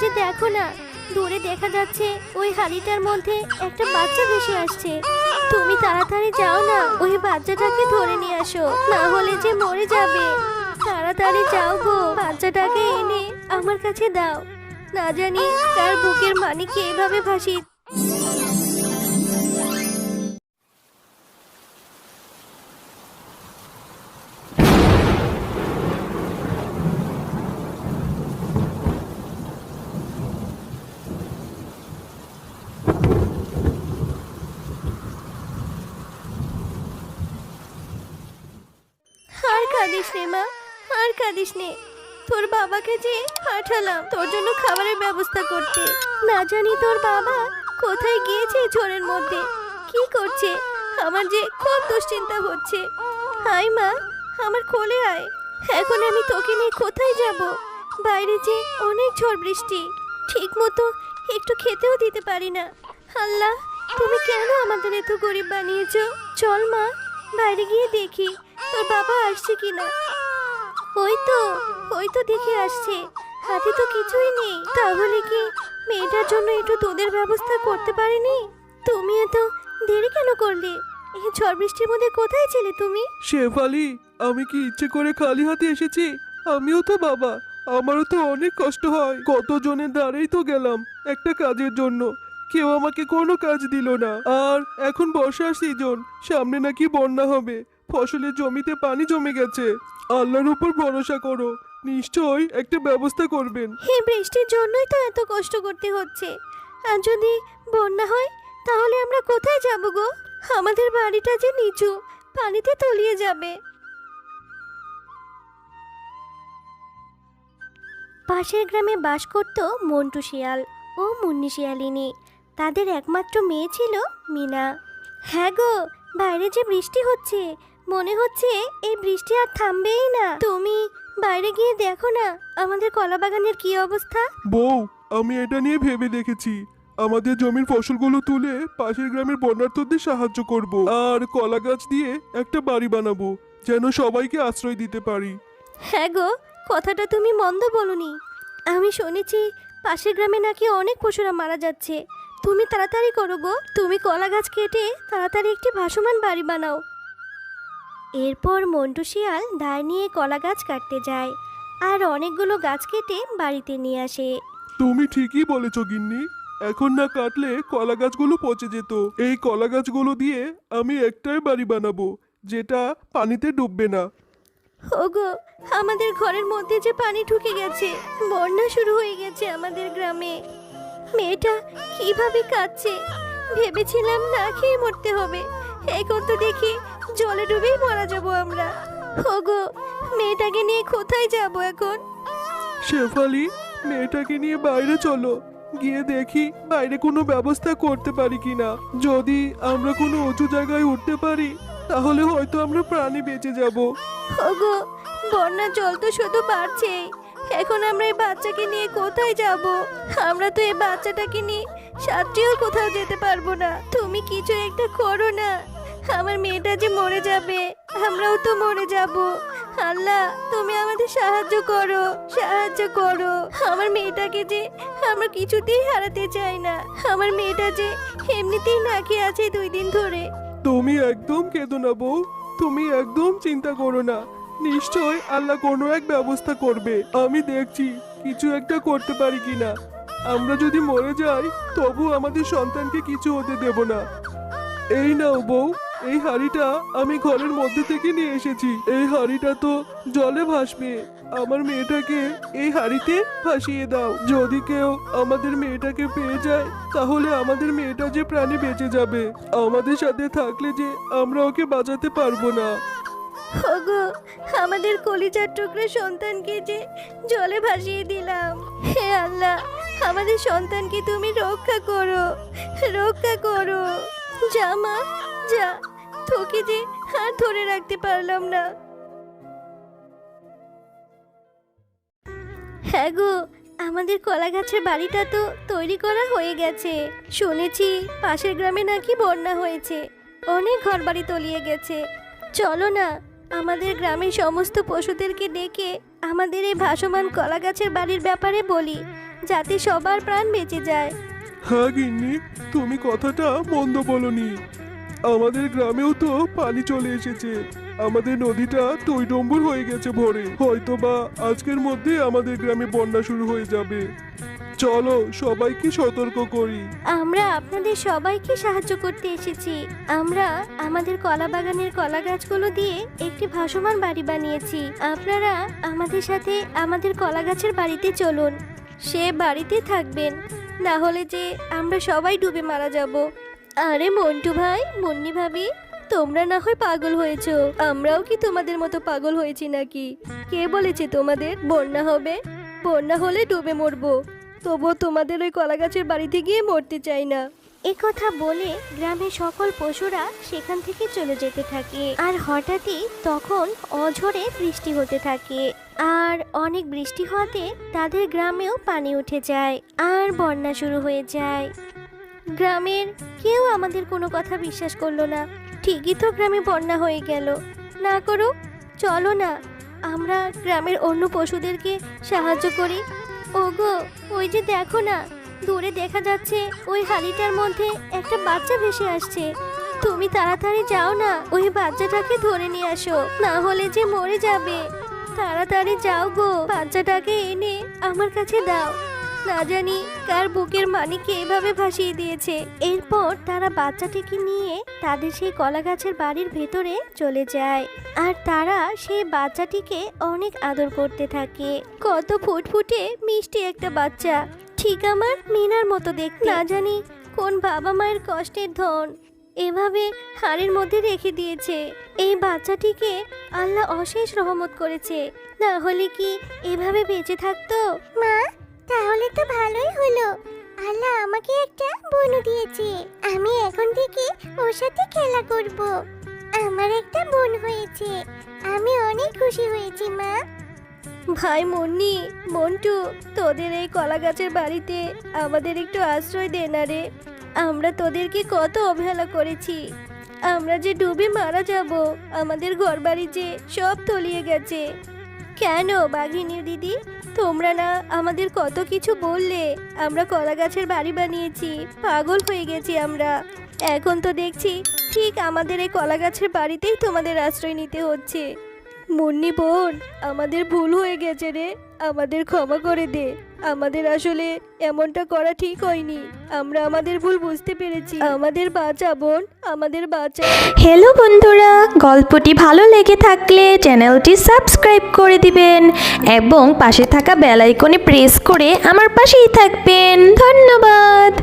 যে দেখো না, দূরে দেখা যাচ্ছে ওই হাড়িটার মধ্যে একটা বাচ্চা ভেসে আসছে। তুমি তাড়াতাড়ি যাও না, ওই বাচ্চাটাকে ধরে নিয়ে আসো, না হলে যে মরে যাবে। তাড়াতাড়ি যাও গো, বাচ্চাটাকে এনে আমার কাছে দাও। না জানি তার বুকের মানিকে এভাবে ভাসি নে মা আর কাঁদিস নে। তোর বাবাকে যে পাঠালাম, তোর জন্য খাবারের ব্যবস্থা করতে। না জানি তোর বাবা কোথায় গিয়েছে ঝড়ের মধ্যে। কি করছে? আমার যে খুব দুশ্চিন্তা হচ্ছে। আয় মা, আমার কোলে আয়। এখন আমি তোকে নিয়ে কোথায় যাব? বাইরে যে অনেক ঝড় বৃষ্টি। ঠিক মতো একটু খেতেও দিতে পারি না। আল্লাহ, তুমি কেন আমাদের এত গরিব বানিয়েছ? চল মা, বাইরে গিয়ে দেখি। তোর বাবা আসছে কিনা? ওই তো ওই তো দেখে আসছে। হাতে তো কিছুই নেই। তাহলে কি মেয়েটার জন্য একটু দুধের ব্যবস্থা করতে পারিনি? তুমি এত দেরি কেন করলে? এই ঝড় বৃষ্টির মধ্যে কোথায় ছিলে তুমি? শেফালি, আমি কি ইচ্ছে করে খালি হাতে এসেছি? আমিও তো বাবা। আমারও তো অনেক কষ্ট হয়। কতজনের দ্বারেই তো গেলাম একটা কাজের জন্য। কেউ আমাকে কোনো কাজ দিল না। আর এখন বর্ষার সিজন সামনে নাকি বন্যা হবে। ফসলের জমিতে পানি জমে গেছে। আল্লাহর উপর ভরসা করো। নিশ্চয়ই একটা ব্যবস্থা করবেন। এই বৃষ্টির জন্যই তো এত কষ্ট করতে হচ্ছে। আর যদি বন্যা হয়, তাহলে আমরা কোথায় যাব গো? আমাদের বাড়িটা যে নিচু, পানিতে তলিয়ে যাবে। পাশের গ্রামে বাস করত মন্টু শিয়াল ও মুন্নি শিয়ালিনী। তাদের একমাত্র মেয়ে ছিল মিনা। হ্যাঁ গো, বাইরে যে বৃষ্টি হচ্ছে মনে হচ্ছে এই বৃষ্টি আর থামবেই না। তুমি বাইরে গিয়ে দেখো না আমাদের কলা বাগানের কি অবস্থা। বউ আমি এটা নিয়ে ভেবে দেখেছি। আমাদের জমির ফসলগুলো তুলে পাশের গ্রামের বন্যার্থদের সাহায্য করব। আর কলা গাছ দিয়ে একটা বাড়ি বানাবো যেন সবাইকে আশ্রয় দিতে পারি। হ্যাঁ গো কথাটা তুমি মন্দ বলনি। আমি শুনেছি পাশের গ্রামে নাকি অনেক পশুরা মারা যাচ্ছে। তুমি তাড়াতাড়ি করো গো। তুমি কলা গাছ কেটে তাড়াতাড়ি একটি ভাসমান বাড়ি বানাও। এরপর মন্টু শিয়াল দায় নিয়ে কলা গাছ কাটতে যায় আর অনেকগুলো গাছ কেটে বাড়িতে নিয়ে আসে। তুমি ঠিকই বলেছ গিন্নি। এখন না কাটলে কলা গাছগুলো পচে যেত। এই কলা গাছগুলো দিয়ে আমি একটাই বাড়ি বানাবো যেটা পানিতে ডুববে না। ওগো আমাদের ঘরের মধ্যে যে পানি ঢুকে গেছে বন্যা শুরু হয়ে গেছে আমাদের গ্রামে। মেয়েটা কীভাবে কাঁদছে ভেবেছিলাম না খেয়ে মরতে হবে। এখন তো দেখি জলে ডুবেই মারা যাব আমরা। ওগো মেয়েটাকে নিয়ে কোথায় যাব এখন? শেফালি মেয়েটাকে নিয়ে বাইরে চলো। গিয়ে দেখি বাইরে কোনো ব্যবস্থা করতে পারি কিনা। যদি আমরা কোনো উঁচু জায়গায় উঠতে পারি তাহলে হয়তো আমরা প্রাণী বেঁচে যাব। ওগো বন্যার জল তো শুধু বাড়ছে এখন আমরা এই বাচ্চাকে নিয়ে কোথায় যাব? আমরা তো এই বাচ্চাটাকে নিয়ে সাতটিও কোথাও যেতে পারব না। তুমি কিছু একটা করো না। আমার মেয়েটা যে মরে যাবে, আমরাও তো মরে যাব। আল্লাহ, তুমি আমাদের সাহায্য করো সাহায্য করো। আমার মেয়েটাকে যে আমরা কিছুতেই হারাতে চাই না, আমার মেয়েটা যে এমনিতেই না খেয়ে আছে দুই দিন ধরে। তুমি একদম কেঁদো না বউ, তুমি একদম চিন্তা করো না। নিশ্চয় আল্লাহ কোনো এক ব্যবস্থা করবে। আমি দেখছি কিছু একটা করতে পারি কিনা। আমরা যদি মরে যাই, তবু আমাদের সন্তানকে কিছু হতে দেব না। এই নাও বউ এই হাড়িটা আমি ঘরের মধ্যে থেকে নিয়ে এসেছি। এই হাড়িটা তো জলে ভাসবে। আমার মেয়েটাকে এই হাড়িতে ভাসিয়ে দাও। যদি কেউ আমাদের মেয়েটাকে পেয়ে যায়, তাহলে আমাদের মেয়েটা যে প্রাণী বেঁচে যাবে। আমাদের সাথে থাকলে যে আমরা ওকে বাঁচাতে পারব না। ওগো, আমাদের কলিজার টুকরো সন্তানকে যে জলে ভাসিয়ে দিলাম। হে আল্লাহ, আমাদের সন্তানকে তুমি রক্ষা করো। রক্ষা করো। যা মা যা, তোকে যে আর ধরে রাখতে পারলাম না। হ্যাঁ গো, আমাদের কলা গাছের বাড়িটা তো তৈরি করা হয়ে গেছে। শুনেছি পাশের গ্রামে নাকি বন্যা হয়েছে। অনেক ঘর বাড়ি তলিয়ে গেছে। চলো না, আমাদের গ্রামের সমস্ত পশুদেরকে ডেকে আমাদের এই ভাসমান কলা গাছের বাড়ির ব্যাপারে বলি, যাতে সবার প্রাণ বেঁচে যায়। হ্যাঁ গিন্নি, তুমি কথাটা মন্দ বলনি। আমাদের গ্রামেও তো পানি চলে এসেছে। আমাদের নদীটা টইডম্বর হয়ে গেছে ভরে। হয়তো বা আজকের মধ্যে আমাদের গ্রামে বন্যা শুরু হয়ে যাবে। চলো, সবাইকে সতর্ক করি। আমরা আপনাদের সবাইকে সাহায্য করতে এসেছি। আমরা আমাদের কলা বাগানের কলা গাছগুলো দিয়ে একটি ভাসমান বাড়ি বানিয়েছি। আপনারা আমাদের সাথে আমাদের কলা গাছের বাড়িতে চলুন। সে বাড়িতে থাকবেন। না হলে যে আমরা সবাই ডুবে মারা যাব। আরে মন্টু ভাই, মুন্নি ভাবি, তোমরা না হয় পাগল হয়েছো। আমরাও কি তোমাদের মতো পাগল হয়েছি নাকি? কে বলেছে তোমাদের? বন্যা হবে? বন্যা হলে ডুবে মরবো। তবুও তোমাদের ওই কলা গাছের বাড়িতে গিয়ে মরতে চাই না। কথা বলে গ্রামের সকল পশুরা সেখান থেকে চলে যেতে থাকে। আর হঠাৎই তখন অঝরে বৃষ্টি হতে থাকে। আর অনেক বৃষ্টি হওয়াতে তাদের গ্রামেও পানি উঠে যায়। আর বন্যা শুরু হয়ে যায়। গ্রামের কেউ আমাদের কোনো কথা বিশ্বাস করল না। ঠিকই তো গ্রামে বন্যা হয়ে গেল। না করো চলো না। আমরা গ্রামের অন্য পশুদেরকে সাহায্য করি। ওগো, ওই যে দেখো না, দূরে দেখা যাচ্ছে ওই হাড়িটার মধ্যে একটা বাচ্চা ভেসে আসছে। তুমি তাড়াতাড়ি যাও না, ওই বাচ্চাটাকে ধরে নিয়ে আসো, না হলে যে মরে যাবে। তাড়াতাড়ি যাও গো, বাচ্চাটাকে এনে আমার কাছে দাও। না জানি কার বুকের মানিকে এভাবে ভাসিয়ে দিয়েছে। এরপর তারা বাচ্চাটিকে নিয়ে তাদের সেই কলা গাছের বাড়ির ভেতরে চলে যায়। আর তারা সেই বাচ্চাটিকে অনেক আদর করতে থাকে। কত ফুটফুটে মিষ্টি একটা বাচ্চা। ঠিক আমার মিনার মতো দেখতে। না জানি কোন বাবা মায়ের কষ্টের ধন। এভাবে হাড়ের মধ্যে রেখে দিয়েছে। এই বাচ্চাটিকে আল্লাহ অশেষ রহমত করেছে। না হলে কি এভাবে বেঁচে থাকতো? মা তাহলে তো ভালোই হলো। আল্লাহ আমাকে একটা বনু দিয়েছে। আমি এখন থেকে ওর সাথে খেলা করব। আমার একটা বোন হয়েছে। আমি অনেক খুশি হয়েছি, মা। ভাই মুন্নি, মন্টু, তোদের এই কলা গাছের বাড়িতে আমাদের একটু আশ্রয় দে না রে। আমরা তোদেরকে কত অবহেলা করেছি। আমরা যে ডুবে মারা যাব, আমাদের ঘরবাড়ি যে সব তলিয়ে গেছে। কেন বাঘিনী দিদি? তোমরা না আমাদের কত কিছু বললে। আমরা কলা গাছের বাড়ি বানিয়েছি, পাগল হয়ে গেছি আমরা। এখন তো দেখছি ঠিক আমাদের এই কলা গাছের বাড়িতেই তোমাদের আশ্রয় নিতে হচ্ছে। মুন্নি বোন, আমাদের ভুল হয়ে গেছে রে। আমাদের ক্ষমা করে দে। আমাদের আসলে এমনটা করা ঠিক হয়নি। আমরা আমাদের ভুল বুঝতে পেরেছি। আমাদের বাঁচা, বোন, আমাদের বাঁচা। হ্যালো বন্ধুরা। গল্পটি ভালো লেগে থাকলে চ্যানেলটি সাবস্ক্রাইব করে দিবেন এবং পাশে থাকা বেল আইকনে প্রেস করে আমার পাশেই থাকবেন। ধন্যবাদ।